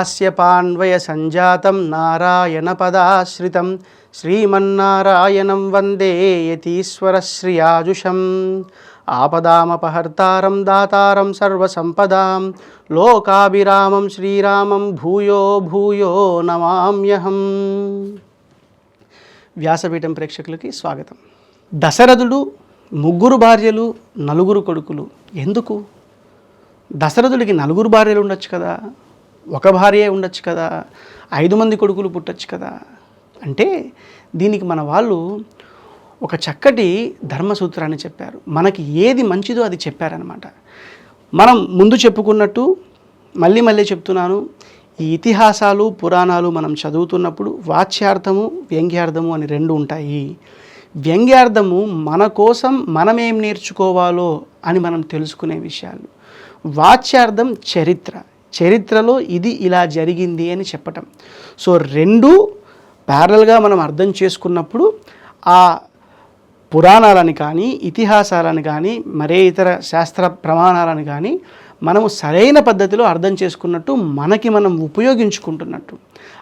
దాస్యపాన్వయ సంజాతం నారాయణ పదాశ్రితం శ్రీమన్నారాయణం వందే యతీశ్వరశ్రియాజుషం ఆపదామపహర్తారం దాతారం సర్వసంపదాం. లోకాభిరామం శ్రీరామం భూయో భూయో నమామ్యహం. వ్యాసపీఠం ప్రేక్షకులకి స్వాగతం. దశరథుడు ముగ్గురు భార్యలు నలుగురు కొడుకులు. ఎందుకు? దశరథుడికి నలుగురు భార్యలు ఉండొచ్చు కదా. ఒక భార్యే ఉండొచ్చు కదా ఐదు మంది కొడుకులు పుట్టచ్చు కదా. అంటే దీనికి మన వాళ్ళు ఒక చక్కటి ధర్మసూత్రాన్ని చెప్పారు. మనకి ఏది మంచిదో అది చెప్పారనమాట మనం ముందు చెప్పుకున్నట్టు మళ్ళీ మళ్ళీ చెప్తున్నాను ఈ ఇతిహాసాలు పురాణాలు మనం చదువుతున్నప్పుడు వాచ్యార్థము వ్యంగ్యార్థము అని రెండు ఉంటాయి. వ్యంగ్యార్థము మన కోసం మనం ఏం నేర్చుకోవాలో అని మనం తెలుసుకునే విషయాలు. వాచ్యార్థం చరిత్ర. చరిత్రలో ఇది ఇలా జరిగింది అని చెప్పటం. సో రెండు ప్యారల్గా మనం అర్థం చేసుకున్నప్పుడు ఆ పురాణాలను కానీ ఇతిహాసాలను కానీ మరే ఇతర శాస్త్ర ప్రమాణాలను కానీ మనము సరైన పద్ధతిలో అర్థం చేసుకున్నట్టు మనకి మనం ఉపయోగించుకుంటున్నట్టు.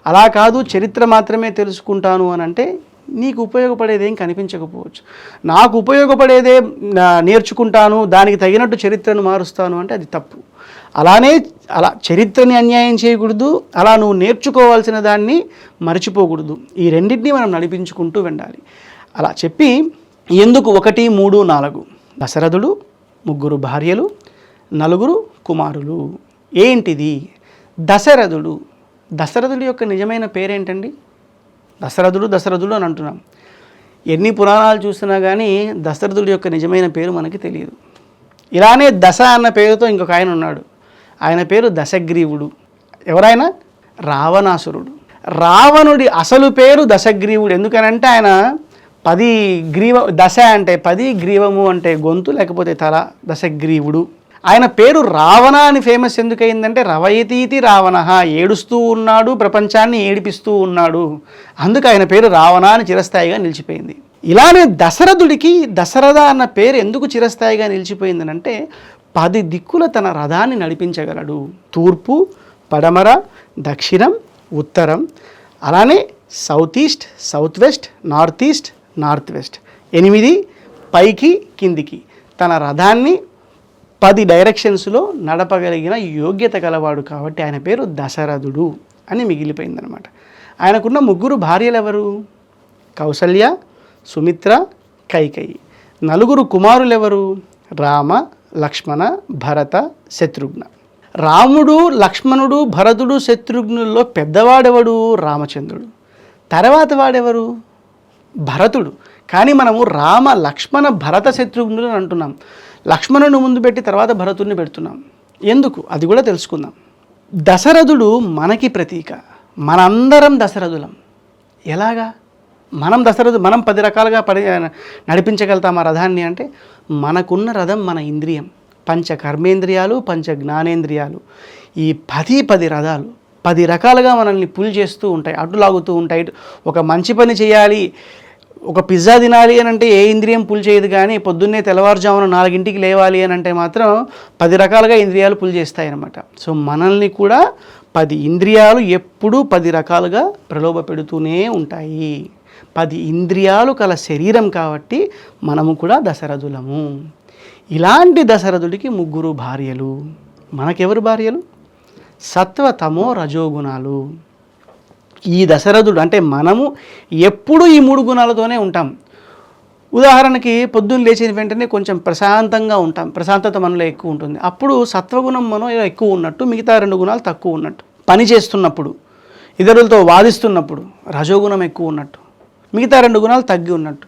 అలా కాదు చరిత్ర మాత్రమే తెలుసుకుంటాను అని అంటే నీకు ఉపయోగపడేదేం కనిపించకపోవచ్చు. నాకు ఉపయోగపడేదే నేర్చుకుంటాను దానికి తగినట్టు చరిత్రను మారుస్తాను అంటే అది తప్పు. అలానే అలా చరిత్రని అన్యాయం చేయకూడదు అలా నువ్వు నేర్చుకోవాల్సిన దాన్ని మర్చిపోకూడదు. ఈ రెండింటినీ మనం నడిపించుకుంటూ వెళ్ళాలి. అలా చెప్పి ఎందుకు ఒకటి మూడు నాలుగు? దశరథుడు ముగ్గురు భార్యలు నలుగురు కుమారులు. ఏంటిది? దశరథుడు. దశరథుడి యొక్క నిజమైన పేరేంటండి? దశరథుడు దశరథుడు అని అంటున్నాం. ఎన్ని పురాణాలు చూసినా కానీ దశరథుడి యొక్క నిజమైన పేరు మనకి తెలియదు. ఇలానే దశ అన్న పేరుతో ఇంకొక ఆయన ఉన్నాడు. ఆయన పేరు దశగ్రీవుడు. ఎవరైనా రావణాసురుడు. రావణుడి అసలు పేరు దశగ్రీవుడు. ఎందుకనంటే ఆయన పది గ్రీవ దశ అంటే పది గ్రీవము అంటే గొంతు లేకపోతే తల దశగ్రీవుడు. ఆయన పేరు రావణ అని ఫేమస్ ఎందుకయిందంటే రవయతీతి రావణ ఏడుస్తూ ఉన్నాడు ప్రపంచాన్ని ఏడిపిస్తూ ఉన్నాడు. అందుకు ఆయన పేరు రావణ అని చిరస్థాయిగా నిలిచిపోయింది. ఇలానే దశరథుడికి దశరథ అన్న పేరు ఎందుకు చిరస్థాయిగా నిలిచిపోయిందనంటే పది దిక్కుల తన రథాన్ని నడిపించగలడు. తూర్పు పడమర దక్షిణం ఉత్తరం. అలానే south east south west north east north west. ఎనిమిది పైకి కిందికి. తన రథాన్ని పది డైరెక్షన్స్లో నడపగలిగిన యోగ్యత గలవాడు కాబట్టి ఆయన పేరు దశరథుడు అని మిగిలిపోయిందనమాట. ఆయనకున్న ముగ్గురు భార్యలు ఎవరు? కౌసల్య సుమిత్ర కైకయి. నలుగురు కుమారులు ఎవరు రామ లక్ష్మణ భరత శత్రుఘ్న. రాముడు లక్ష్మణుడు భరతుడు శత్రుఘ్నుల్లో పెద్దవాడెవడు? రామచంద్రుడు. తర్వాత వాడెవరు? భరతుడు. కానీ మనము రామ లక్ష్మణ భరత శత్రుఘ్నులు అని అంటున్నాం. లక్ష్మణుని ముందు పెట్టి తర్వాత భరతుడిని పెడుతున్నాం. ఎందుకు? అది కూడా తెలుసుకుందాం. దశరథుడు మనకి ప్రతీక. మనందరం దశరథులం. ఎలాగా? మనం దశరథు మనం పది రకాలుగా పడి నడిపించగలుగుతాం ఆ రథాన్ని అంటే మనకున్న రథం మన ఇంద్రియం. పంచ కర్మేంద్రియాలు పంచ జ్ఞానేంద్రియాలు. ఈ పది పది రథాలు పది రకాలుగా మనల్ని పుల్ చేస్తూ ఉంటాయి అటు లాగుతూ ఉంటాయి. ఒక మంచి పని చేయాలి ఒక పిజ్జా తినాలి అని అంటే ఏ ఇంద్రియం పుల్ చేయదు కానీ పొద్దున్నే తెల్లవారుజామున నాలుగింటికి లేవాలి అని అంటే మాత్రం పది రకాలుగా ఇంద్రియాలు పుల్ చేస్తాయి అన్నమాట సో మనల్ని కూడా పది ఇంద్రియాలు ఎప్పుడూ పది రకాలుగా ప్రలోభ పెడుతూనే ఉంటాయి. పది ఇంద్రియాలు కల శరీరం కాబట్టి మనము కూడా దశరథులము. ఇలాంటి దశరథుడికి ముగ్గురు భార్యలు. మనకెవరు భార్యలు? సత్వ తమో రజోగుణాలు ఈ దశరథుడు అంటే మనము ఎప్పుడు ఈ మూడు గుణాలతోనే ఉంటాం. ఉదాహరణకి పొద్దున్న లేచిన వెంటనే కొంచెం ప్రశాంతంగా ఉంటాం. ప్రశాంతత మనలో ఎక్కువ ఉంటుంది. అప్పుడు సత్వగుణం మనం ఎక్కువ ఉన్నట్టు మిగతా రెండు గుణాలు తక్కువ ఉన్నట్టు. పని చేస్తున్నప్పుడు ఇతరులతో వాదిస్తున్నప్పుడు రజోగుణం ఎక్కువ ఉన్నట్టు. మిగతా రెండు గుణాలు తగ్గి ఉన్నట్టు.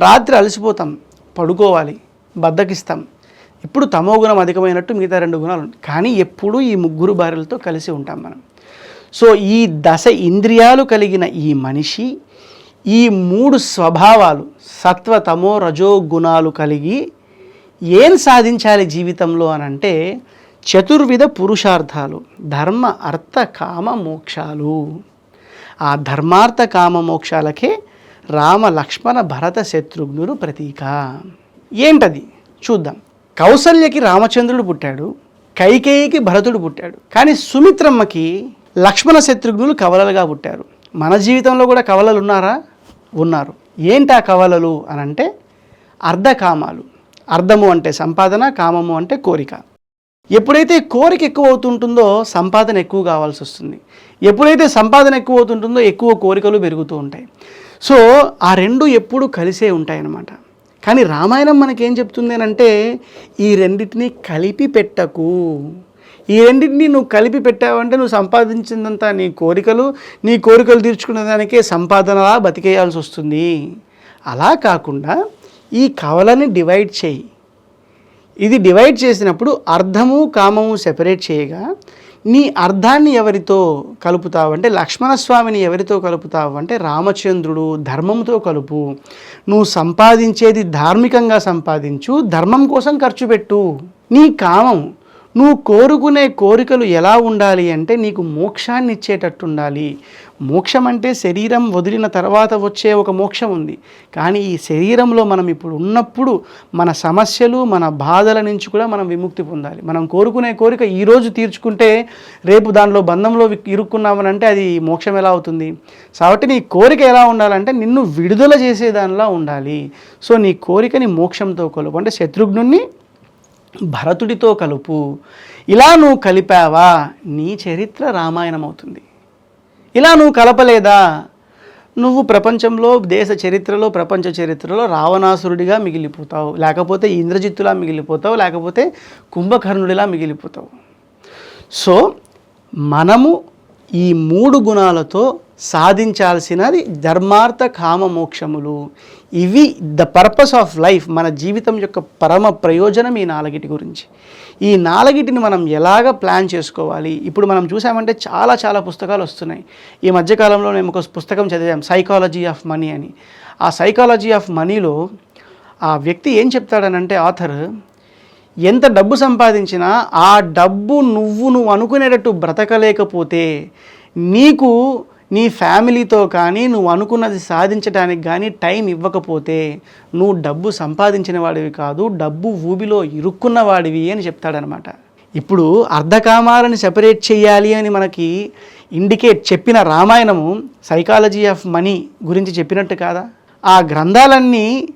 రాత్రి అలసిపోతాం పడుకోవాలి బద్దకిస్తాం. ఇప్పుడు తమో గుణం అధికమైనట్టు మిగతా రెండు గుణాలు కానీ ఎప్పుడూ ఈ ముగ్గురు భార్యలతో కలిసి ఉంటాం మనం. సో ఈ దశ ఇంద్రియాలు కలిగిన ఈ మనిషి ఈ మూడు స్వభావాలు సత్వ తమో రజో గుణాలు కలిగి ఏం సాధించాలి జీవితంలో అని అంటే చతుర్విధ పురుషార్థాలు ధర్మ అర్థ కామ మోక్షాలు. ఆ ధర్మార్థ కామ మోక్షాలకే రామ లక్ష్మణ భరత శత్రుఘ్నులు ప్రతీక. ఏంటది? చూద్దాం. కౌసల్యకి రామచంద్రుడు పుట్టాడు కైకేయికి భరతుడు పుట్టాడు కానీ సుమిత్రమ్మకి లక్ష్మణ శత్రుఘ్నులు కవలలుగా పుట్టారు. మన జీవితంలో కూడా కవలలు ఉన్నారా. ఉన్నారు ఏంటి ఆ కవలలు అని అంటే అర్ధకామాలు. అర్ధము అంటే సంపాదన కామము అంటే కోరిక. ఎప్పుడైతే కోరిక ఎక్కువ అవుతుంటుందో సంపాదన ఎక్కువ కావాల్సి వస్తుంది ఎప్పుడైతే సంపాదన ఎక్కువ అవుతుంటుందో ఎక్కువ కోరికలు పెరుగుతూ ఉంటాయి. సో ఆ రెండు ఎప్పుడు కలిసే ఉంటాయన్నమాట. కానీ రామాయణం మనకేం చెప్తుంది అంటే ఈ రెండింటిని కలిపి పెట్టకు. ఈ రెండింటిని నువ్వు కలిపి పెట్టావంటే నువ్వు సంపాదించినంత నీ కోరికలు నీ కోరికలు తీర్చుకునే దానికే సంపాదనలా బతికేయాల్సి వస్తుంది అలా కాకుండా ఈ కవలని డివైడ్ చేయి. ఇది డివైడ్ చేసినప్పుడు అర్థము కామము సెపరేట్ చేయగా నీ అర్థాన్ని ఎవరితో కలుపుతావు అంటే లక్ష్మణస్వామిని ఎవరితో కలుపుతావు అంటే రామచంద్రుడు ధర్మంతో కలుపు. నువ్వు సంపాదించేది ధార్మికంగా సంపాదించు ధర్మం కోసం ఖర్చు పెట్టు. నీ కామం నువ్వు కోరుకునే కోరికలు ఎలా ఉండాలి అంటే నీకు మోక్షాన్ని ఇచ్చేటట్టు ఉండాలి మోక్షం అంటే శరీరం వదిలిన తర్వాత వచ్చే ఒక మోక్షం ఉంది. కానీ ఈ శరీరంలో మనం ఇప్పుడు ఉన్నప్పుడు మన సమస్యలు మన బాధల నుంచి కూడా మనం విముక్తి పొందాలి. మనం కోరుకునే కోరిక ఈరోజు తీర్చుకుంటే రేపు దానిలో బంధంలో ఇరుక్కున్నామనంటే అది మోక్షం ఎలా అవుతుంది? కాబట్టి నీ కోరిక ఎలా ఉండాలంటే నిన్ను విడుదల చేసేదానిలా ఉండాలి. సో నీ కోరికని మోక్షంతో కొలుపు అంటే శత్రుఘ్నుని భరతుడితో కలుపు. ఇలా నువ్వు కలిపావా? నీ చరిత్ర రామాయణం అవుతుంది ఇలా నువ్వు కలపలేదా? నువ్వు ప్రపంచంలో దేశ చరిత్రలో ప్రపంచ చరిత్రలో రావణాసురుడిగా మిగిలిపోతావు. లేకపోతే ఇంద్రజిత్తులా మిగిలిపోతావు. లేకపోతే కుంభకర్ణుడిలా మిగిలిపోతావు. సో మనము ఈ మూడు గుణాలతో సాధించాల్సినది ధర్మార్థ కామ మోక్షములు. ఇవి ద పర్పస్ ఆఫ్ లైఫ్ మన జీవితం యొక్క పరమ ప్రయోజనం ఈ నాలుగిటి గురించి. ఈ నాలుగిటిని మనం ఎలాగ ప్లాన్ చేసుకోవాలి? ఇప్పుడు మనం చూసామంటే చాలా చాలా పుస్తకాలు వస్తున్నాయి. ఈ మధ్యకాలంలో మేము ఒక పుస్తకం చదివాం సైకాలజీ ఆఫ్ మనీ అని. ఆ సైకాలజీ ఆఫ్ మనీలో ఆ వ్యక్తి ఏం చెప్తాడనంటే ఆథర్ ఎంత డబ్బు సంపాదించినా ఆ డబ్బు నువ్వు నువ్వు అనుకునేటట్టు బ్రతకలేకపోతే నీకు నీ ఫ్యామిలీతో కానీ నువ్వు అనుకున్నది సాధించడానికి కానీ టైం ఇవ్వకపోతే నువ్వు డబ్బు సంపాదించిన వాడివి కాదు డబ్బు ఊబిలో ఇరుక్కున్న వాడివి అని చెప్తాడనమాట. ఇప్పుడు అర్ధకామాలను సెపరేట్ చేయాలి అని మనకి ఇండికేట్ చెప్పిన రామాయణము సైకాలజీ ఆఫ్ మనీ గురించి చెప్పినట్టు కాదా? ఆ గ్రంథాలన్నీ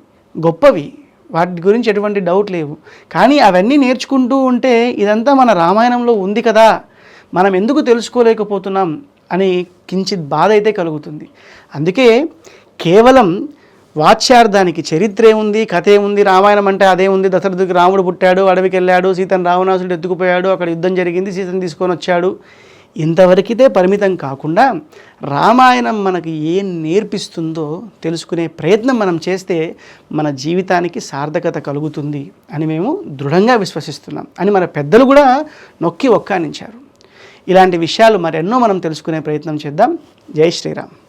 గొప్పవి. వాటి గురించి ఎటువంటి డౌట్ లేవు. కానీ అవన్నీ నేర్చుకుంటూ ఉంటే ఇదంతా మన రామాయణంలో ఉంది కదా. మనం ఎందుకు తెలుసుకోలేకపోతున్నాం? అని కించిత్ బాధ అయితే కలుగుతుంది. అందుకే కేవలం వాచ్యార్థానికి చరిత్ర ఏముంది కథ ఏముంది రామాయణం అంటే అదే ఉంది. దశరథుడికి రాముడు పుట్టాడు అడవికి వెళ్ళాడు సీతను రావణాసుడు ఎత్తుకుపోయాడు అక్కడ యుద్ధం జరిగింది సీతను తీసుకొని వచ్చాడు. ఇంతవరకితే పరిమితం కాకుండా రామాయణం మనకి ఏం నేర్పిస్తుందో తెలుసుకునే ప్రయత్నం మనం చేస్తే మన జీవితానికి సార్థకత కలుగుతుంది అని మేము దృఢంగా విశ్వసిస్తున్నాం అని మన పెద్దలు కూడా నొక్కి ఒక్కానించారు. ఇలాంటి విషయాలు మరెన్నో మనం తెలుసుకునే ప్రయత్నం చేద్దాం. జై శ్రీరామ్.